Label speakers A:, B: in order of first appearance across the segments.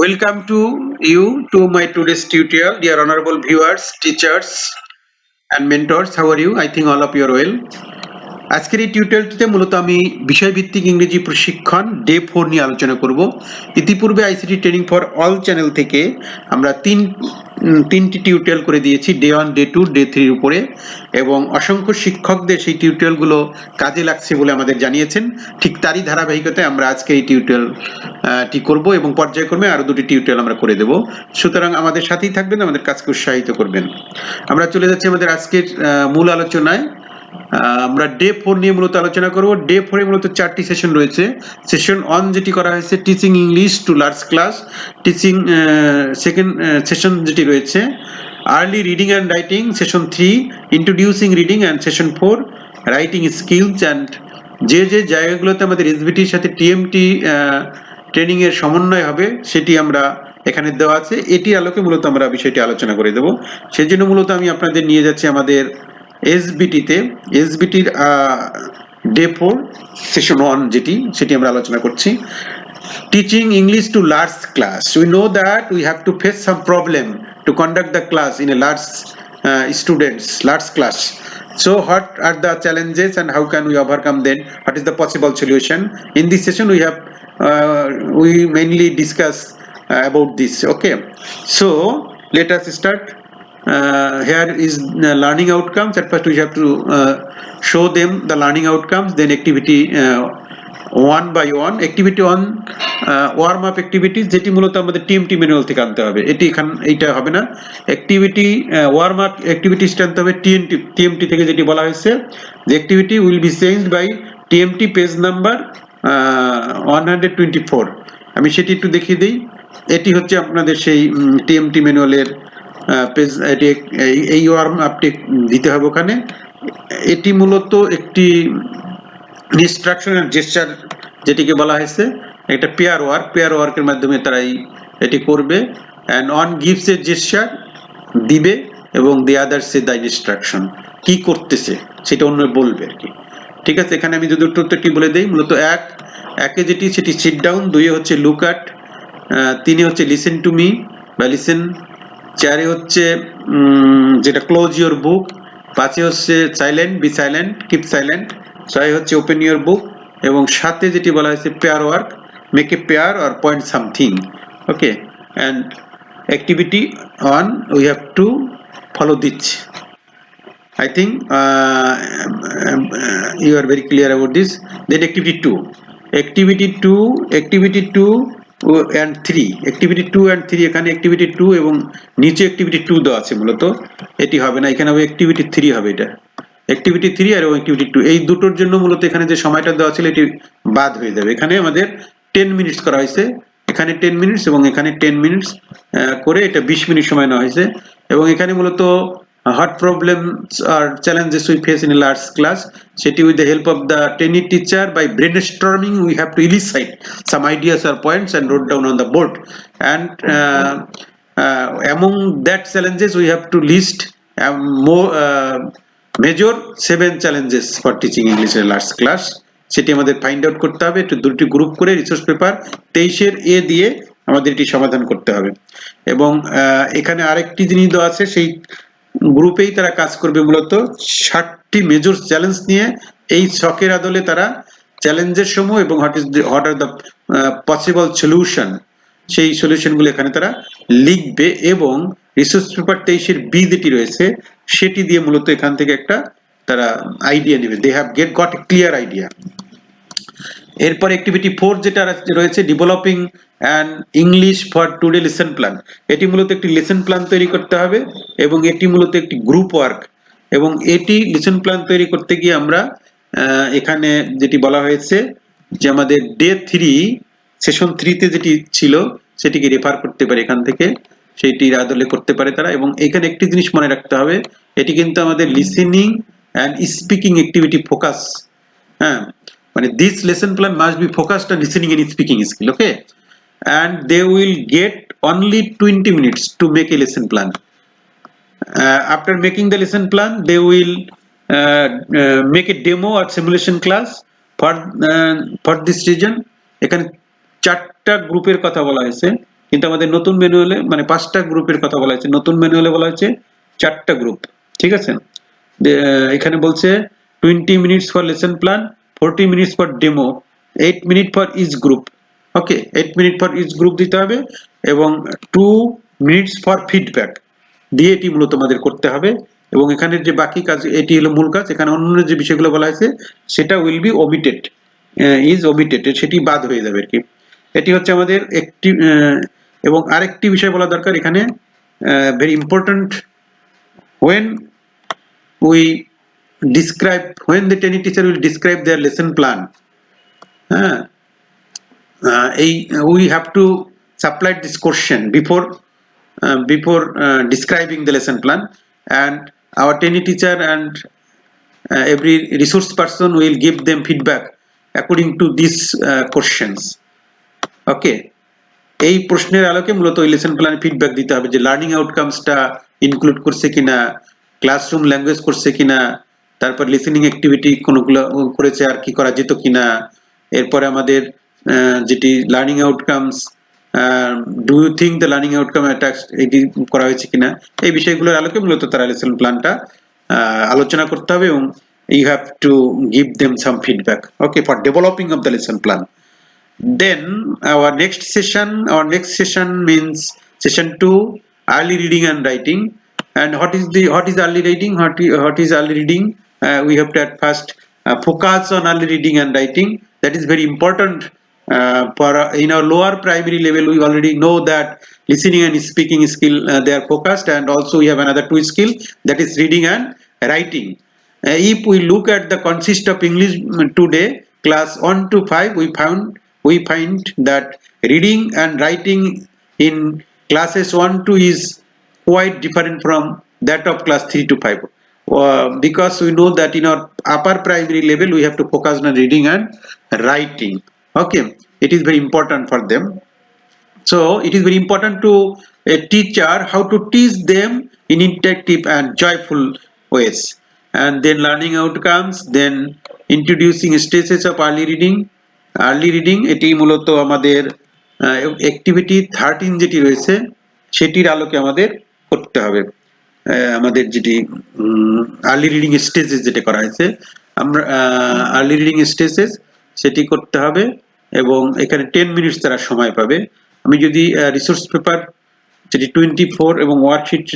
A: Welcome to you to my today's tutorial, dear honorable viewers, teachers, and mentors. How are you? I think all of you are well. আজকের এই টিউটোরিয়ালটিতে মূলত আমি বিষয়ভিত্তিক ইংরেজি প্রশিক্ষণ ডে ফোর নিয়ে আলোচনা করব। ইতিপূর্বে ICT training for all channel থেকে আমরা তিন তিনটি টিউটোরিয়াল করে দিয়েছি day one day two day থ্রির উপরে এবং অসংখ্য শিক্ষকদের সেই টিউটোরিয়ালগুলো কাজে লাগছে বলে আমাদের জানিয়েছেন। ঠিক তারই ধারাবাহিকতায় আমরা আজকে এই টিউটোরিয়াল টি করব এবং পর্যায়ক্রমে আরও দুটি টিউটোরিয়াল আমরা করে দেব। সুতরাং আমাদের সাথেই থাকবেন, আমাদের কাজকে উৎসাহিত করবেন। আমরা চলে যাচ্ছি আমাদের আজকের মূল আলোচনায়। আমরা ডে ফোর নিয়ে মূলত আলোচনা করব। ডে ফোরে মূলত চারটি সেশন রয়েছে। সেশন অন যেটি করা হয়েছে teaching English to large class teaching second session যেটি রয়েছে early reading and writing session three introducing reading and session four writing skills and যে যে জায়গাগুলোতে আমাদের এসবিটির সাথে টিএমটি ট্রেনিং এর সমন্বয় হবে, সেটি আমরা এখানে দেওয়া আছে। এটি আলোকে মূলত আমরা বিষয়টি আলোচনা করে দেব। সেই জন্য মূলত আমি আপনাদের নিয়ে যাচ্ছি আমাদের এসবিটিতে এসবিটির ডে ফোর সেশন ওয়ান যেটি সেটি আমরা আলোচনা করছি English to large class. We know that we have to face some problem to conduct the class in a large uh, students, large class. So what are the challenges and how can we overcome them? What is the possible solution? In this session we have uh, we mainly discuss uh, about this. Okay, so let us start. Uh, here is uh, learning outcomes. At first we have to uh, show them the learning outcomes, then activity uh, one by one activity one warm up activities যেটি মূলত আমাদের TMT manual থেকে আনতে হবে। এটি এখান এইটা হবে না। অ্যাক্টিভিটি ওয়ার্ম আপ অ্যাক্টিভিটিসটা আনতে হবে টিএনটি টিএমটি থেকে যেটি বলা হয়েছে। যে activity will be change by TMT page number one hundred twenty four আমি সেটি একটু দেখিয়ে দিই। এটি হচ্ছে আপনাদের সেই টিএমটি ম্যানুয়ালের এটি এই- ওয়ার্ম আপটি দিতে হবে ওখানে। এটি মূলত একটি ইনস্ট্রাকশন এন্ড জেস্টার যেটিকে বলা হয়েছে, একটা পেয়ার ওয়ার্ক পেয়ার ওয়ার্কের মাধ্যমে তারা এটি করবে। অ্যান্ড অন এ জেস্টার দিবে এবং দি আদার সে দ্য ইনস্ট্রাকশন কি করতেছে, সেটা অন্য বলবে আর কি। ঠিক আছে, এখানে আমি যদি উত্তরটি বলে দিই, মূলত এক একে যেটি, সেটি সিট ডাউন দুইয়ে হচ্ছে লুক আট তিনে হচ্ছে লিসেন টু মি বা লিসেন চারে হচ্ছে যেটা ক্লোজ ইউর বুক পাঁচে হচ্ছে silent be silent keep silent ছয় হচ্ছে ওপেন ইউর বুক এবং সাথে যেটি বলা হয়েছে pair work make a pair or point something okay and activity on we have to follow দিচ্ছ I think you are very clear about this that activity two activity two activity two O and three activity two and three এখানে activity two এবং নিচে activity two দেওয়া আছে মূলত, এটি হবে না, এখানে হবে অ্যাক্টিভিটি থ্রি হবে এটা। অ্যাক্টিভিটি থ্রি আর অ্যাক্টিভিটি টু এই দুটোর জন্য মূলত এখানে যে সময়টা দেওয়া ছিল, এটি বাদ হয়ে যাবে। এখানে আমাদের টেন মিনিটস করা হয়েছে। এখানে টেন মিনিটস এবং এখানে টেন মিনিটস করে এটা বিশ মিনিট সময় নেওয়া হয়েছে। এবং এখানে মূলত what problems or challenges we face in large class সেটি with the help of the training teacher by brainstorming we have to elicit some ideas or points and wrote down on the board and among that challenges we have to list major seven challenges for teaching English in large class সেটি আমাদের find out করতে হবে, একটু দুটি group করে resource paper তেইশের এ দিয়ে আমাদের এটি সমাধান করতে হবে। এবং এখানে আরেকটি জিনিস আছে, সেই গ্রুপেই তারা কাজ করবে মূলত। ষাটটি মেজর চ্যালেঞ্জ নিয়ে এই শখের আদলে তারা চ্যালেঞ্জের সমূহ এবং what is what are the possible solution সেই সলিউশনগুলো এখানে তারা লিখবে এবং রিসোর্স পেপার তেইশের বি যেটি রয়েছে, সেটি দিয়ে মূলত এখান থেকে একটা তারা আইডিয়া নেবে। They have get got clear idea এরপর অ্যাক্টিভিটি ফোর যেটা রয়েছে developing and English for today lesson plan এটি মূলত একটি লেসন প্ল্যান তৈরি করতে হবে এবং এটি মূলত একটি গ্রুপ ওয়ার্ক এবং এটি লেসন প্ল্যান তৈরি করতে গিয়ে আমরা এখানে যেটি বলা হয়েছে যে আমাদের ডে থ্রি সেশন থ্রিতে যেটি ছিল, সেটিকে রেফার করতে পারে এখান থেকে। সেইটির আদলে করতে পারে তারা। এবং এখানে একটি জিনিস মনে রাখতে হবে, এটি কিন্তু আমাদের listening and speaking activity focus হ্যাঁ? মানে this lesson plan must be focused on listening and speaking skill okay only 20 minutes to make a lesson plan. Uh, after making the lesson plan they will uh, uh, make a demo or simulation class for uh, for this region. এখানে চারটা গ্রুপের কথা বলা হয়েছে কিন্তু আমাদের নতুন ম্যানুয়ালে মানে পাঁচটা গ্রুপের কথা বলা হয়েছে। নতুন ম্যানুয়ালে বলা হয়েছে চারটা গ্রুপ ঠিক আছে? এখানে বলছে twenty minutes for lesson plan forty minutes for demo eight minute for each group okay eight minute for each group দিতে হবে এবং টু মিনিটস ফর ফিডব্যাক দিয়ে এটি মূলত আমাদের করতে হবে। এবং এখানের যে বাকি কাজ, এটি হলো মূল কাজ, এখানে অন্য যে বিষয়গুলো বলা হয়েছে, সেটা will be omitted is omitted সেটি বাদ হয়ে যাবে আর কি এটি হচ্ছে আমাদের একটি এবং আরেকটি বিষয় বলা দরকার এখানে very important when we describe when the training teacher will describe their lesson plan হ্যাঁ আহ, এই we have to supply this question before uh, before uh, describing the lesson plan and our training teacher and uh, every resource person will give them feedback according to these uh, questions ওকে এই প্রশ্নের আলোকে মূলত ওই lesson plan feedback দিতে হবে যে learning আউটকামসটা include করছে কিনা ক্লাসরুম ল্যাঙ্গুয়েজ করছে কিনা তারপর লিসেনিং অ্যাক্টিভিটি কোনগুলো করেছে আর কি করা যেত কিনা এরপরে আমাদের যেটি learning outcomes do you think the learning outcome attacks এটি করা হয়েছে কিনা এই বিষয়গুলোর আলোকে মূলত তারা লেসন প্ল্যানটা আলোচনা করতে হবে এবং you have to give them some feedback okay for developing of the lesson plan then our next session session means session 2 early reading and writing. And what is the what is early reading? What is, what is early reading? uh, we have to at first uh, focus on early reading and writing. That is very important uh, for uh, in our lower primary level we already know that listening and speaking skill uh, they are focused. And also we have another two skill that is reading and writing. Uh, if we look at the consist of English mm, today, class 1 to 5, we found we find that reading and writing in classes 1 to is quite different from that of class 3 to 5. Uh, because we know that in our upper primary level we have to focus on reading and writing. Okay, it is very important for them. So it is very important to a teacher how to teach them in interactive and joyful ways. And then learning outcomes, then introducing stages of early reading. Early reading এটি মূলত আমাদের activity thirteen যেটি রয়েছে সেটির আলোকে আমাদের করতে হবে আহ, আমাদের যেটি আর্লি রিডিং স্টেজেস যেটা করা হয়েছে, আমরা আর্লি রিডিং স্টেজেস সেটি করতে হবে এবং এখানে টেন মিনিটস তারা সময় পাবে। আমি যদি রিসোর্স পেপার যেটি টোয়েন্টি ফোর এবং ওয়ার্কশিট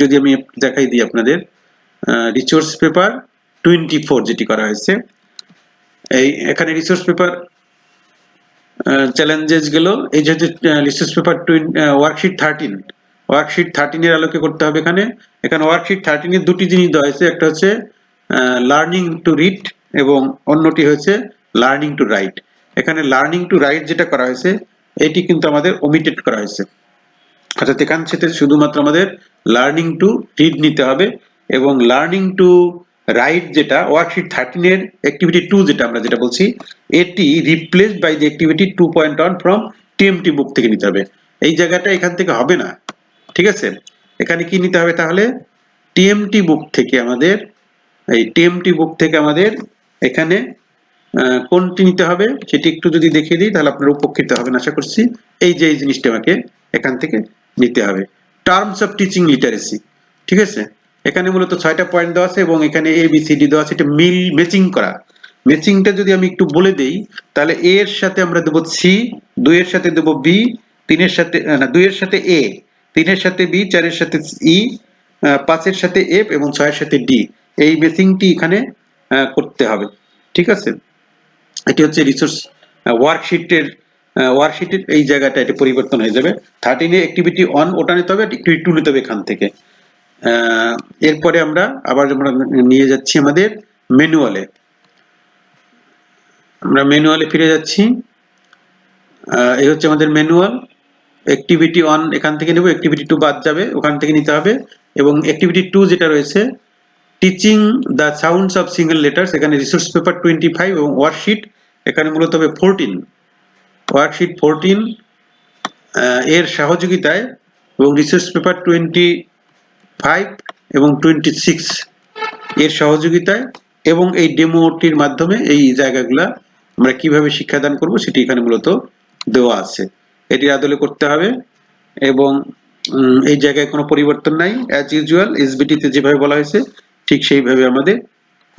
A: যদি আমি দেখাই দিই আপনাদের রিসোর্স পেপার টোয়েন্টি ফোর যেটি করা হয়েছে। এই, এখানে রিসোর্স পেপার চ্যালেঞ্জেসগুলো। এই যে resource paper worksheet thirteen worksheet থার্টিনের আলোকে করতে হবে এখানে। এখানে ওয়ার্কশিট থার্টিনের দুটি জিনিস দেওয়া হয়েছে। একটা হচ্ছে লার্নিং টু রিড এবং অন্যটি হচ্ছে লার্নিং টু রাইট এখানে লার্নিং টু রাইট যেটা করা হয়েছে, এটি কিন্তু আমাদের ওমিটেড করা হয়েছে। অর্থাৎ এখান থেকে শুধুমাত্র আমাদের লার্নিং টু রিড নিতে হবে এবং লার্নিং টু রাইট যেটা ওয়ার্কশিট থার্টিনের অ্যাক্টিভিটি টু যেটা আমরা যেটা বলছি, এটি replace by the activity two point one from TMT book থেকে নিতে হবে। এই জায়গাটা এখান থেকে হবে না। ঠিক আছে? এখানে কি নিতে হবে তাহলে? টিএমটি বুক থেকে আমাদের, এই টিএমটি বুক থেকে আমাদের এখানে কোনটি নিতে হবে? সেটি একটু যদি দেখিয়ে দিই, তাহলে আপনারা উপকৃত হবেন আশা করছি। এই যে, এই জিনিসটা আমাকে এখান থেকে নিতে হবে। টার্মস অফ টিচিং লিটারেসি ঠিক আছে? এখানে মূলত ছয়টা পয়েন্ট দেওয়া আছে এবং এখানে এ বি সি ডি দেওয়া আছে। এটা মিল ম্যাচিং করা। ম্যাচিংটা যদি আমি একটু বলে দেই, তাহলে এ এর সাথে আমরা দেবো সি দুইয়ের সাথে দেবো বি তিনের সাথে, না, দুইয়ের সাথে এ তিনের সাথে বি, চারের সাথে ই পাঁচের সাথে এফ এবং ছয়ের সাথে ডি। এই ম্যাচিংটি এখানে করতে হবে। ঠিক আছে? এটি হচ্ছে রিসোর্স ওয়ার্কশিটের ওয়ার্কশিটের এই জায়গাটা, এটা পরিবর্তন হয়ে যাবে। থার্টিনে অ্যাক্টিভিটি অন ওটা নিতে হবে অ্যাক্টিভিটি টু নিতে হবে এখান থেকে। এরপরে আমরা আবার আমরা নিয়ে যাচ্ছি আমাদের ম্যানুয়ালে আমরা ম্যানুয়ালে ফিরে যাচ্ছি। এই হচ্ছে আমাদের ম্যানুয়াল অ্যাক্টিভিটি অন এখান থেকে নেব অ্যাক্টিভিটি টু বাদ যাবে, ওখান থেকে নিতে হবে। এবং অ্যাক্টিভিটি টু যেটা রয়েছে teaching the sounds of single letters এখানে রিসোর্স পেপার টোয়েন্টি ফাইভ এবং ওয়ার্কশিট এখানে মূলত হবে ফোরটিন ওয়ার্কশিট ফোরটিন এর সহযোগিতায় এবং রিসোর্স পেপার টোয়েন্টি ফাইভ এবং টোয়েন্টি সিক্স এর সহযোগিতায় এবং এই ডেমোটির মাধ্যমে এই জায়গাগুলা আমরা কীভাবে শিক্ষাদান করব, সেটি এখানে মূলত দেওয়া আছে। এটির আদলে করতে হবে এবং এই জায়গায় কোনো পরিবর্তন নাই অ্যাজ ইউজুয়াল এসবিটিতে যেভাবে বলা হয়েছে, ঠিক সেইভাবে আমাদের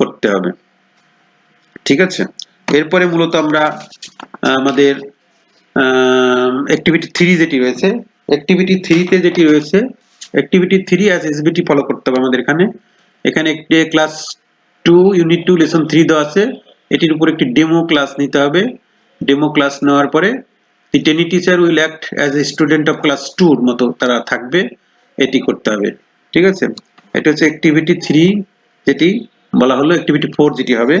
A: করতে হবে। ঠিক আছে? এরপরে মূলত আমরা, আমাদের অ্যাক্টিভিটি থ্রি যেটি রয়েছে অ্যাক্টিভিটি থ্রিতে যেটি রয়েছে activity three as SBT follow করতে হবে আমাদের এখানে। এখানে একটি class two unit two lesson three দেওয়া আছে। এটির উপর একটি ডেমো ক্লাস নিতে হবে। ডেমো ক্লাস নেওয়ার পরে trainee teacher will act as a student of class টুর মতো তারা থাকবে, এটি করতে হবে, ঠিক আছে? এটা হচ্ছে অ্যাক্টিভিটি থ্রি যেটি বলা হলো অ্যাক্টিভিটি ফোর যেটি হবে,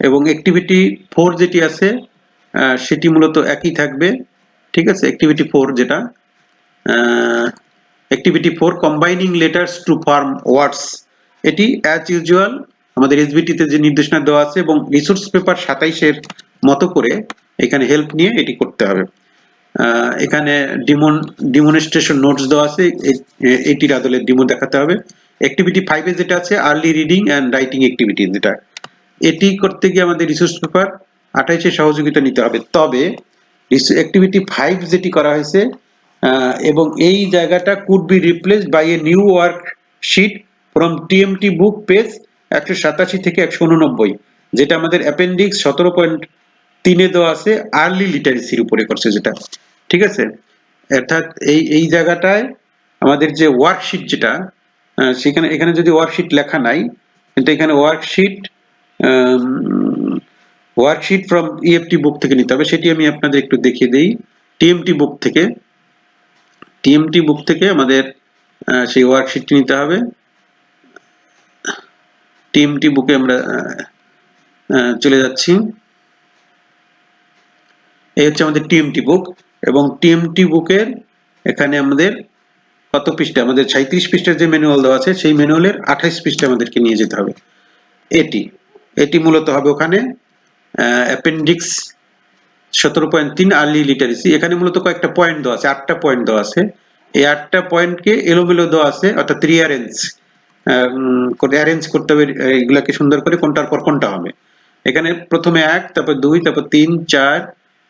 A: এবং অ্যাক্টিভিটি ফোর যেটি আছে সেটি মূলত একই থাকবে, ঠিক আছে? অ্যাক্টিভিটি ফোর যেটা activity four combining letters to form words এটি অ্যাজ ইউজুয়াল আমাদের এসবিটিতে যে নির্দেশনা দেওয়া আছে, এবং রিসোর্স পেপার সাতাইশের মতো করে এখানে হেল্প নিয়ে এটি করতে হবে। এখানে ডিমন ডিমনস্ট্রেশন নোটস দেওয়া আছে। এ- এ- আদলে ডিমো দেখাতে হবে। অ্যাক্টিভিটি ফাইভে যেটা আছে early reading and writing activity যেটা। এটি করতে গিয়ে আমাদের রিসোর্স পেপার আঠাইশে সহযোগিতা নিতে হবে। তবে অ্যাক্টিভিটি ফাইভ যেটি করা হয়েছে এবং এই জায়গাটা could be replace by a new worksheet from TMT book page একশো সাতাশি থেকে একশো উননব্বই, যেটা আমাদের অ্যাপেন্ডিক্স সতেরো পয়েন্ট তিনে দেওয়া আছে আর্লি লিটারেসির উপরে করছে যেটা। ঠিক আছে? অর্থাৎ এই এই জায়গাটায় আমাদের যে ওয়ার্কশিট যেটা সেখানে, এখানে যদি ওয়ার্কশিট লেখা নাই, কিন্তু এখানে worksheet worksheet from EFT book থেকে নিতে হবে। সেটি আমি আপনাদের একটু দেখিয়ে দিই। টিএমটি বুক থেকে টিএমটি বুক থেকে আমাদের সেই ওয়ার্কশিটটি নিতে হবে। টিএমটি বুকে আমরা চলে যাচ্ছি। এই হচ্ছে আমাদের টিএমটি বুক এবং টিএমটি বুকের এখানে আমাদের কত পৃষ্ঠা? আমাদের সাঁত্রিশ পৃষ্ঠার যে ম্যানুয়াল দেওয়া আছে, সেই ম্যানুয়ালের আঠাইশ পৃষ্ঠা আমাদেরকে নিয়ে যেতে হবে। এটি এটি মূলত হবে ওখানে অ্যাপেন্ডিক্স সতেরো পয়েন্ট তিন আর্লি লিটারেসি এখানে মূলত কয়েকটা পয়েন্ট দেওয়া আছে, আটটা পয়েন্ট দেওয়া আছে। এই আটটা পয়েন্টকে এলোমেলো দেওয়া আছে, অর্থাৎ রিঅ্যারেঞ্জ অ্যারেঞ্জ করতে হবে, এগুলাকে সুন্দর করে কোনটার পর কোনটা হবে। এখানে প্রথমে এক, তারপর দুই, তারপর তিন, চার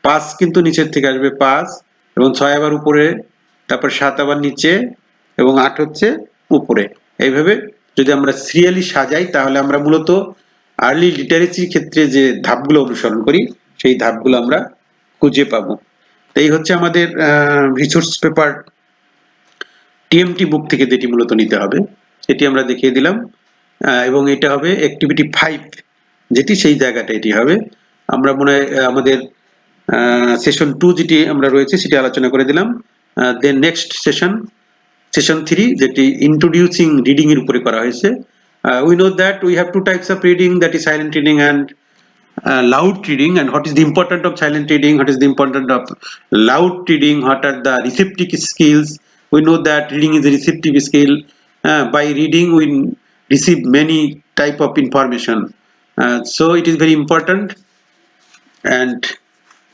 A: পাঁচ কিন্তু নিচের থেকে আসবে পাঁচ এবং ছয় আবার উপরে, তারপর সাত আবার নিচে এবং আট হচ্ছে উপরে। এইভাবে যদি আমরা সিরিয়ালি সাজাই, তাহলে আমরা মূলত আর্লি লিটারেসির ক্ষেত্রে যে ধাপগুলো অনুসরণ করি, সেই ধাপগুলো আমরা খুঁজে পাবো। এই হচ্ছে আমাদের রিসোর্স পেপার টিএমটি বুক থেকে যেটি মূলত নিতে হবে, সেটি আমরা দেখিয়ে দিলাম। এবং এটা হবে অ্যাক্টিভিটি ফাইভ যেটি সেই জায়গাটা এটি হবে। আমরা মনে, আমাদের সেশন টু যেটি আমরা রয়েছে সেটি আলোচনা করে দিলাম then next session session three যেটি ইন্ট্রোডিউসিং রিডিং এর উপরে করা হয়েছে we know that we have two types of reading that is silent reading and uh, loud reading and what is the importance of silent reading what is the importance of loud reading what are the receptive skills we know that reading is a receptive skill Uh, by reading we receive many type of information Uh, so it is very important and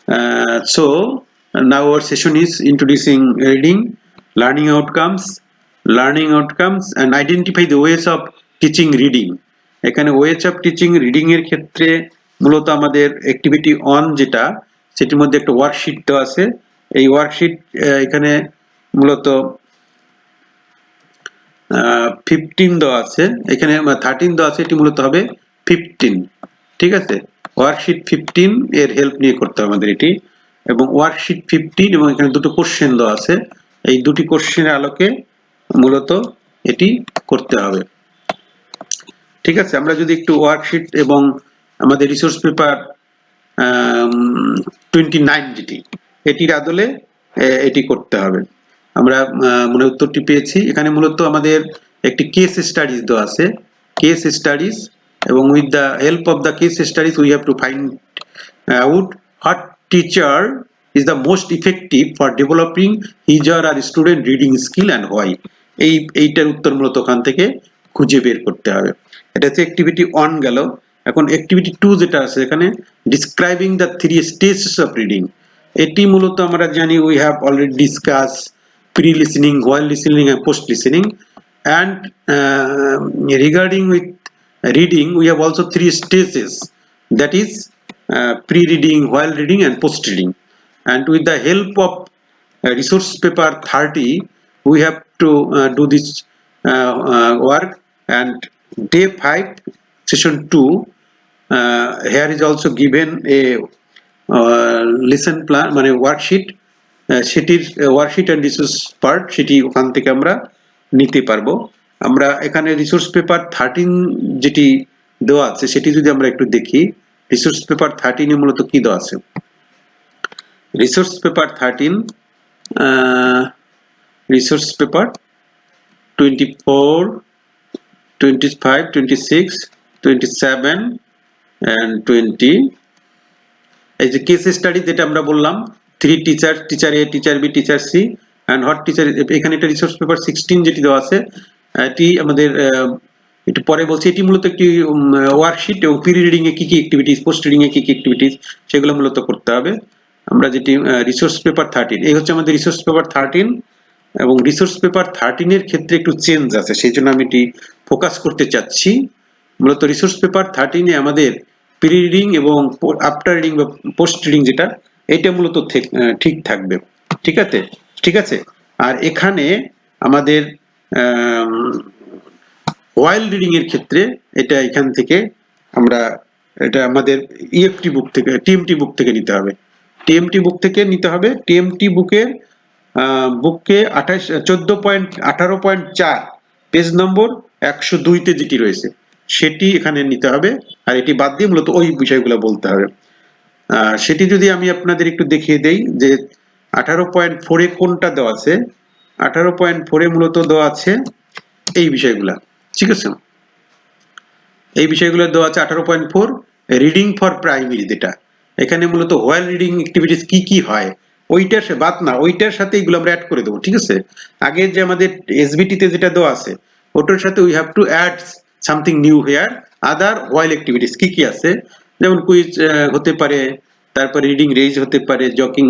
A: uh, so now our session is introducing reading learning outcomes learning outcomes and identify the ways of teaching reading. এখানে ways of teaching reading এর ক্ষেত্রে মূলত আমাদের activity on যেটা সেটির মধ্যে একটা worksheet দেওয়া আছে। এই ওয়ার্কশিট এখানে মূলত ফিফটিন দেওয়া আছে। এখানে থার্টিন দেওয়া আছে এটি মূলত হবে ফিফটিন ঠিক আছে? ওয়ার্কশিট ফিফটিন এর হেল্প নিয়ে করতে হবে আমাদের এটি। এবং ওয়ার্কশিট ফিফটিন এবং এখানে দুটো কোশ্চেন দেওয়া আছে। এই দুটি কোশ্চেনের আলোকে মূলত এটি করতে হবে। ঠিক আছে, আমরা যদি একটু ওয়ার্কশিট এবং আমাদের রিসোর্স পেপার টোয়েন্টি নাইন যেটি, এটির আদলে এটি করতে হবে। আমরা মনে উত্তরটি পেয়েছি। এখানে মূলত আমাদের একটি কেস স্টাডিজ দেওয়া আছে। কেস স্টাডিজ এবং with the help of the case studies we have to find out what teacher is the most effective for developing his আর her student reading skill and why. এই, এইটার উত্তর মূলত ওখান থেকে খুঁজে বের করতে হবে। এটা হচ্ছে অ্যাক্টিভিটি অন গেল। এখন অ্যাক্টিভিটি টু যেটা আছে এখানে describing the three stages of reading এটি মূলত আমরা জানি we have already discuss pre listening while listening and post listening and regarding with reading we have also three stages that is uh, pre-reading while reading and post-reading and with the help of resource paper 30 we have to uh, do this uh, uh, work and day 5 session 2 uh, here is also given a uh, lesson plan মানে worksheet সেটির worksheet and resource part সেটি ওখান থেকে আমরা নিতে পারবো আমরা এখানে রিসোর্স পেপার থার্টিন যেটি দেওয়া আছে, সেটি যদি আমরা একটু দেখি রিসোর্স পেপার থার্টিনে মূলত কি দেওয়া আছে? Resource paper thirteen resource paper twenty four twenty five twenty six twenty seven and twenty এই যে কেস স্টাডি যেটা আমরা বললাম three teacher teacher A teacher B teacher C and hot teacher এখানে একটা রিসোর্স পেপার সিক্সটিন যেটি দেওয়া আছে এটি আমাদের একটু পরে বলছি, এটি মূলত একটি ওয়ার্কশিট এবং প্রি রিডিং এ কি কি অ্যাক্টিভিটিস পোস্ট রিডিং এ কি কি অ্যাক্টিভিটিস সেগুলো মূলত করতে হবে। আমরা যেটি রিসোর্স পেপার থার্টিন এই হচ্ছে আমাদের রিসোর্স পেপার থার্টিন এবং রিসোর্স পেপার থার্টিনের ক্ষেত্রে একটু চেঞ্জ আছে, সেই জন্য আমি এটি ফোকাস করতে চাচ্ছি। মূলত রিসোর্স পেপার থার্টিনে আমাদের প্রি রিডিং এবং আফটার রিডিং বা পোস্ট রিডিং যেটা এটা মূলত ঠিক থাকবে। ঠিক আছে? ঠিক আছে? আর এখানে আমাদের ওয়াইল রিডিং এর ক্ষেত্রে এটা এখান থেকে আমরা, এটা আমাদের ইএফটি বুক থেকে টিএমটি বুক থেকে নিতে হবে। টিএমটি বুক থেকে নিতে হবে। টিএমটি বুকের বুককে আঠাশ, চোদ্দ পয়েন্ট আঠারো পয়েন্ট চার পেজ নম্বর একশো দুইতে যেটি রয়েছে, সেটি এখানে নিতে হবে। আর এটি বাদ দিয়ে মূলত ওই বিষয়গুলো বলতে হবে। সেটি যদি আমি আপনাদের একটু দেখিয়ে দেই যে আঠারো পয়েন্ট ফোরে কোনটা দেওয়া আছে আঠারো পয়েন্ট ফোরে মূলত দেওয়া আছে এই বিষয়গুলা। ঠিক আছে? এই বিষয়গুলো দেওয়া আছে আঠারো point four reading for primary যেটা। এখানে মূলত ওয়াইল রিডিং অ্যাক্টিভিটিস কি কি হয়, ওইটার বাদ না, ওইটার সাথে এগুলো আমরা অ্যাড করে দেবো, ঠিক আছে? আগে যে আমাদের এসবিটিতে যেটা দেওয়া আছে, ওটার সাথে we have to add something new here other while activities কি কি আছে? যেমন কুইজ হতে পারে, তারপরে রিডিং রেজ হতে পারে জকিং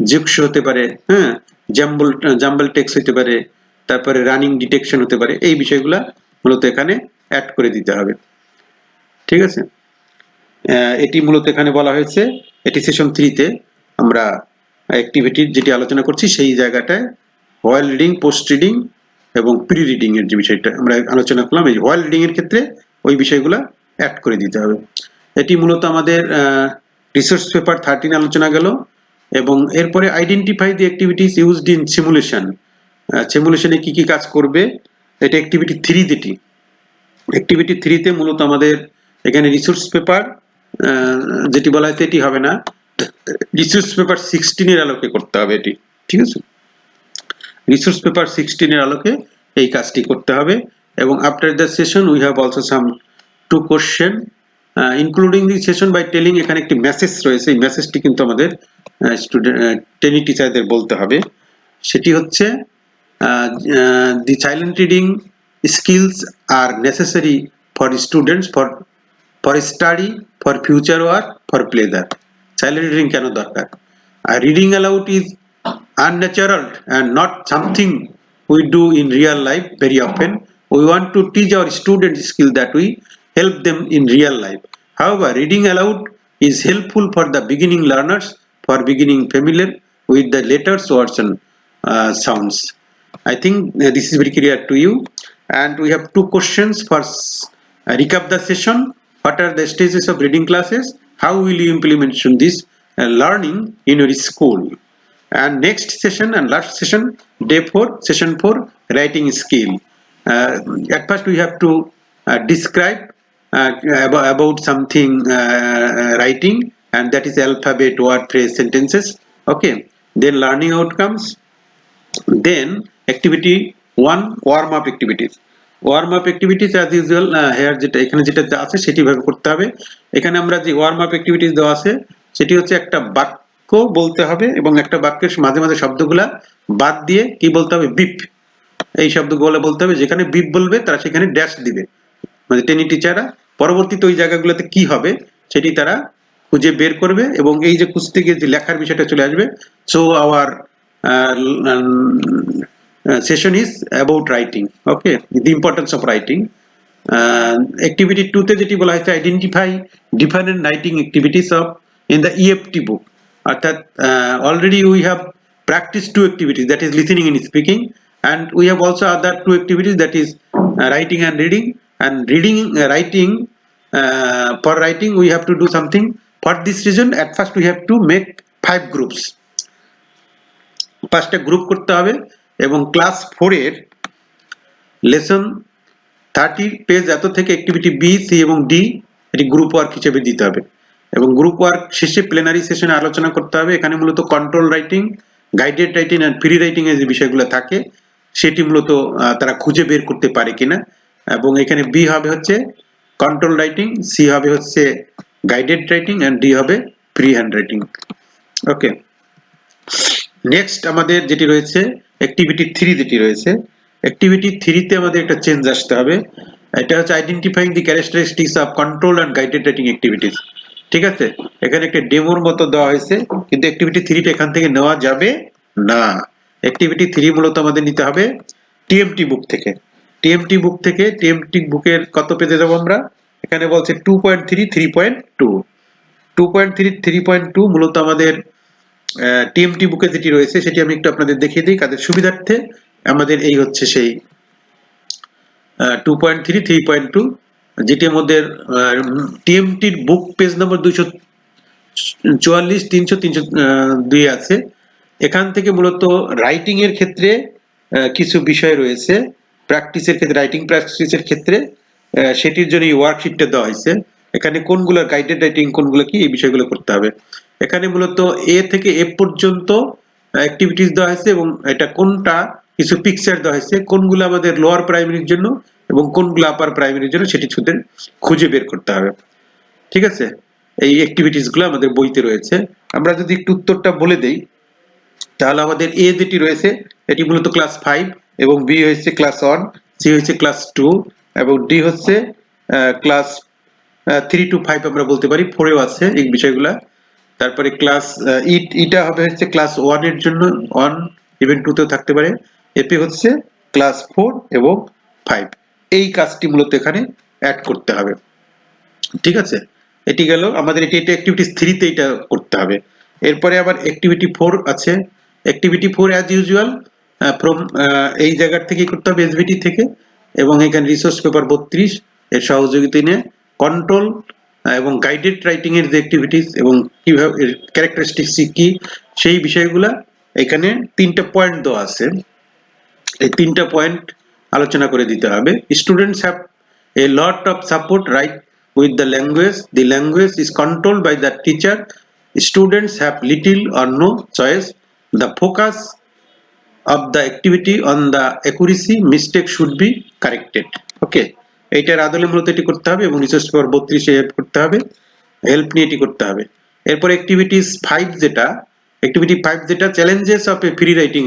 A: জিক্স হতে পারে হ্যাঁ? জাম্বল জাম্বল টেক্স হতে পারে, তারপরে রানিং ডিটেকশন হতে পারে, এই বিষয়গুলো মূলত এখানে অ্যাড করে দিতে হবে। ঠিক আছে? এটি মূলত এখানে বলা হয়েছে, এটি সেশন থ্রিতে আমরা অ্যাক্টিভিটির যেটি আলোচনা করছি, সেই জায়গাটায় ওয়াইল রিডিং পোস্ট রিডিং এবং প্রি রিডিং এর যে বিষয়টা, আমরা আলোচনা করলাম, এই ওয়াইল রিডিং এর ক্ষেত্রে ওই বিষয়গুলো অ্যাড করে দিতে হবে। এটি মূলত আমাদের রিসোর্স পেপার থার্টিন আলোচনা গেল এবং এরপরে identify the activities used in simulation সিমুলেশনে কি কি কাজ করবে? এটা অ্যাক্টিভিটি থ্রি যেটি অ্যাক্টিভিটি থ্রিতে মূলত আমাদের এখানে রিসোর্স পেপার যেটি বলা হয়েছে এটি হবে না রিসোর্স পেপার সিক্সটিনের আলোকে করতে হবে এটি, ঠিক আছে? রিসোর্স পেপার সিক্সটিনের আলোকে এই কাজটি করতে হবে এবং after the session we have also some two question including the session by telling এখানে একটি মেসেজ রয়েছে। এই মেসেজটি কিন্তু আমাদের স্টুডেন্ট টেনি টিচারদের বলতে হবে। সেটি হচ্ছে the child reading skills are necessary for students for for study for future or for pleasure child reading কেন দরকার? আর reading aloud is unnatural and not something we do in real life very often we want to teach our student skill that we help them in real life however reading aloud is helpful for the beginning learners for beginning familiar with the letters words and uh, sounds I think uh, this is very clear to you. And we have two questions. First, uh, recap the session. What are the stages of reading classes? How will you implement this uh, learning in your school? And next session and last session, day four, session four, writing skill. Uh, at first, we have to describe about, about something uh, uh, writing, and that is alphabet, word, phrase, sentences. Okay. Then learning outcomes, then activity one warm up activities. Warm up activities as usual here যেটা এখানে যেটা আছে সেটি ভাবে করতে হবে। এখানে আমরা যে ওয়ার্ম আপ অ্যাক্টিভিটিস দেওয়া আছে সেটি হচ্ছে একটা বাক্য বলতে হবে এবং একটা বাক্যের মাঝে মাঝে শব্দগুলা বাদ দিয়ে কি বলতে হবে? বিপ এই শব্দগুলো বলতে হবে যেখানে বিপ বলবে তারা সেখানে ড্যাশ দিবে। মানে টেনি টিচাররা পরবর্তীতে ওই জায়গাগুলোতে কি হবে, সেটি তারা খুঁজে বের করবে এবং এই যে খুঁজতে গিয়ে যে লেখার বিষয়টা চলে আসবে so our session is about writing okay the importance of writing activity টুতে যেটি বলা হয়েছে identify different writing activities of in the EFT book অর্থাৎ already we have practice two activities that is listening in speaking and we have also other two activities that is writing and reading and reading uh, writing uh, for writing we have to do something. For this reason at first we have to make five groups. পাঁচটা group করতে হবে এবং class ফোরের lesson thirty page এত থেকে activity B C এবং D এটি group work হিসেবে দিতে হবে। এবং গ্রুপ ওয়ার্ক শেষে প্লেনারি সেশনে আলোচনা করতে হবে। এখানে মূলত control writing guided writing and free writing এর যে বিষয়গুলো থাকে সেটি মূলত তারা খুঁজে বের করতে পারে কিনা। এবং এখানে বি হবে হচ্ছে কন্ট্রোল রাইটিং সি হবে হচ্ছে গাইডেড রাইটিং অ্যান্ড ডি হবে free hand writing okay next আমাদের যেটি রয়েছে অ্যাক্টিভিটি থ্রি যেটি রয়েছে অ্যাক্টিভিটি থ্রিতে আমাদের একটা চেঞ্জ আসতে হবে। এটা হচ্ছে identifying the characteristics of control and guided writing activities ঠিক আছে? এখানে একটা ডেমোর মতো দেওয়া হয়েছে, কিন্তু অ্যাক্টিভিটি থ্রিটা এখান থেকে নেওয়া যাবে না। অ্যাক্টিভিটি থ্রি মূলত আমাদের নিতে হবে টিএমটি বুক থেকে। টিএমটি বুক থেকে টিএমটি বুকের কত পেজে যাব আমরা? এখানে বলছে two point three three point two two point three three point two মূলত আমাদের টিএমটি বুকে যেটি রয়েছে, সেটি আমি একটু আপনাদের দেখিয়ে দিই কাদের সুবিধার্থে। আমাদের এই হচ্ছে সেই two point three three point two যেটি আমাদের টিএমটির বুক পেজ নম্বর দুইশো চুয়াল্লিশ, তিনশো তিনশো দুই আছে। এখান থেকে মূলত রাইটিং এর ক্ষেত্রে কিছু বিষয় রয়েছে। প্র্যাকটিসের ক্ষেত্রে রাইটিং প্র্যাকটিসের ক্ষেত্রে সেটির জন্য এই ওয়ার্কশিটটা দেওয়া হয়েছে। এখানে কোনগুলো গাইডেড রাইটিং কোনগুলো কি, এই বিষয়গুলো করতে হবে। এখানে মূলত এ থেকে এফ পর্যন্ত অ্যাক্টিভিটিস দেওয়া হয়েছে এবং এটা কোনটা, কিছু পিকচার দেওয়া হয়েছে, কোনগুলো আমাদের লোয়ার প্রাইমারির জন্য এবং কোনগুলো আপার প্রাইমারির জন্য সেটি শুধু খুঁজে বের করতে হবে। ঠিক আছে? এই অ্যাক্টিভিটিসগুলো আমাদের বইতে রয়েছে। আমরা যদি একটু উত্তরটা বলে দেই, তাহলে আমাদের এ যেটি রয়েছে, এটি মূলত ক্লাস ফাইভ এবং বি হচ্ছে ক্লাস ওয়ান সি হচ্ছে ক্লাস টু এবং ডি হচ্ছে ক্লাস থ্রি টু ফাইভ আমরা বলতে পারি ফোরেও আছে এই বিষয়গুলা। তারপরে ক্লাস ইট ইটা হবে হচ্ছে ক্লাস ওয়ানের জন্য ওয়ান ইভেন টুতেও থাকতে পারে। এপি হচ্ছে ক্লাস ফোর এবং ফাইভ এই কাজটি মূলত এখানে অ্যাড করতে হবে। ঠিক আছে? এটি গেল, আমাদের এটি, এটা অ্যাক্টিভিটিস থ্রিতে এটা করতে হবে। এরপরে আবার অ্যাক্টিভিটি ফোর আছে। Activity four as usual from এই জায়গার থেকে করতে হবে এসবিটি থেকে এবং এখানে রিসোর্স পেপার বত্রিশ, এর সহযোগিতা নিয়ে কন্ট্রোল এবং গাইডেড রাইটিং এর যে অ্যাক্টিভিটিস এবং কীভাবে ক্যারেক্টারিস্টিক্স কি সেই বিষয়গুলা এখানে তিনটা পয়েন্ট দেওয়া আছে। এই তিনটা পয়েন্ট আলোচনা করে দিতে হবে। Students have a lot of support right with the language the language is control by the teacher students have little or no choice the focus of the activity on the accuracy mistake should be corrected. Okay এইটার আদলে মূলত এটি করতে হবে এবং resource paper বত্রিশে help করতে হবে হেল্প নিয়ে এটি করতে হবে। এরপর অ্যাক্টিভিটিস ফাইভ যেটা অ্যাক্টিভিটি ফাইভ যেটা challenges of a free writing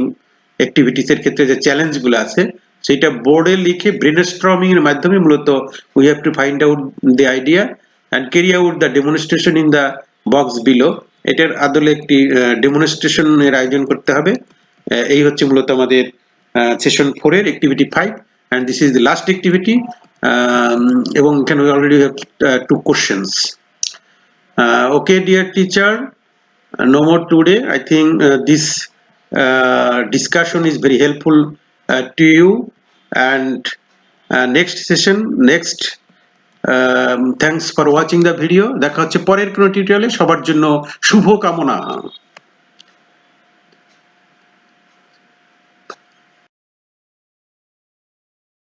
A: activities এর ক্ষেত্রে যে চ্যালেঞ্জগুলো আছে, সেটা বোর্ডে লিখে ব্রেন এর মাধ্যমে মূলত we have to find out the idea and carry out the demonstration in the box below এটার আদলে একটি ডেমনস্ট্রেশন এর আয়োজন করতে হবে। এই হচ্ছে মূলত আমাদের সেশন ফোর এর activity five and this is the last activity এবং can we already have two questions okay dear teacher no more today I think this discussion is very helpful to you and next session next thanks for watching the video দেখা হচ্ছে পরের কোনো টিউটোরিয়ালে সবার জন্য শুভকামনা।